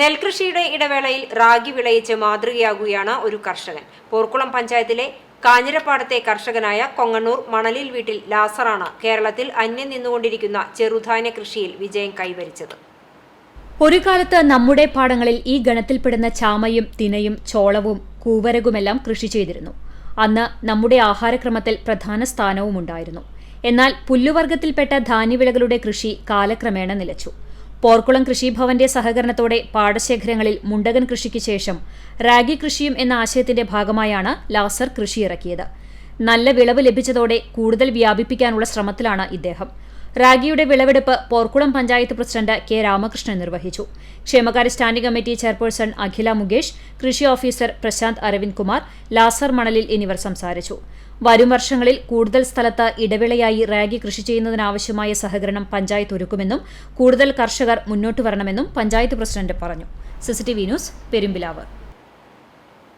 നെൽകൃഷിയുടെ ഇടവേളയിൽ റാഗി വിളയിച്ച് മാതൃകയാകുകയാണ് ഒരു കർഷകൻ. പോർക്കുളം പഞ്ചായത്തിലെ കാഞ്ഞിരപ്പാടത്തെ കർഷകനായ കൊങ്ങണ്ണൂർ മണലിൽ വീട്ടിൽ ലാസറാണ് കേരളത്തിൽ അന്യം നിന്നുകൊണ്ടിരിക്കുന്ന ചെറുധാന്യ കൃഷിയിൽ വിജയം കൈവരിച്ചത്. ഒരു കാലത്ത് നമ്മുടെ പാടങ്ങളിൽ ഈ ഗണത്തിൽപ്പെടുന്ന ചാമയും തിനയും ചോളവും കൂവരകുമെല്ലാം കൃഷി ചെയ്തിരുന്നു. അന്ന് നമ്മുടെ ആഹാരക്രമത്തിൽ പ്രധാന സ്ഥാനവുമുണ്ടായിരുന്നു. എന്നാൽ പുല്ലുവർഗത്തിൽപ്പെട്ട ധാന്യവിളകളുടെ കൃഷി കാലക്രമേണ നിലച്ചു. പോർക്കുളം കൃഷിഭവന്റെ സഹകരണത്തോടെ പാടശേഖരങ്ങളിൽ മുണ്ടകൻ കൃഷിക്ക് ശേഷം റാഗി കൃഷിയും എന്ന ആശയത്തിന്റെ ഭാഗമായാണ് ലാസർ കൃഷി ഇറക്കിയത് നല്ല വിളവ് ലഭിച്ചതോടെ കൂടുതൽ വ്യാപിപ്പിക്കാനുള്ള ശ്രമത്തിലാണ് ഇദ്ദേഹം. റാഗിയുടെ വിളവെടുപ്പ് പോർക്കുളം പഞ്ചായത്ത് പ്രസിഡന്റ് കെ രാമകൃഷ്ണൻ നിർവഹിച്ചു. ക്ഷേമകാര്യ standing committee chairperson Akhila Mukesh കൃഷി ഓഫീസർ പ്രശാന്ത് അരവിന്ദ് കുമാർ ലാസർ മണലിൽ എന്നിവർ സംസാരിച്ചു. വരും വർഷങ്ങളിൽ കൂടുതൽ സ്ഥലത്ത് ഇടവേളയായി റാഗി കൃഷി ചെയ്യുന്നതിനാവശ്യമായ സഹകരണം പഞ്ചായത്ത് ഒരുക്കുമെന്നും കൂടുതൽ കർഷകർ മുന്നോട്ട് വരണമെന്നും പഞ്ചായത്ത് പ്രസിഡന്റ് പറഞ്ഞു. CCTV news Perumpilavu.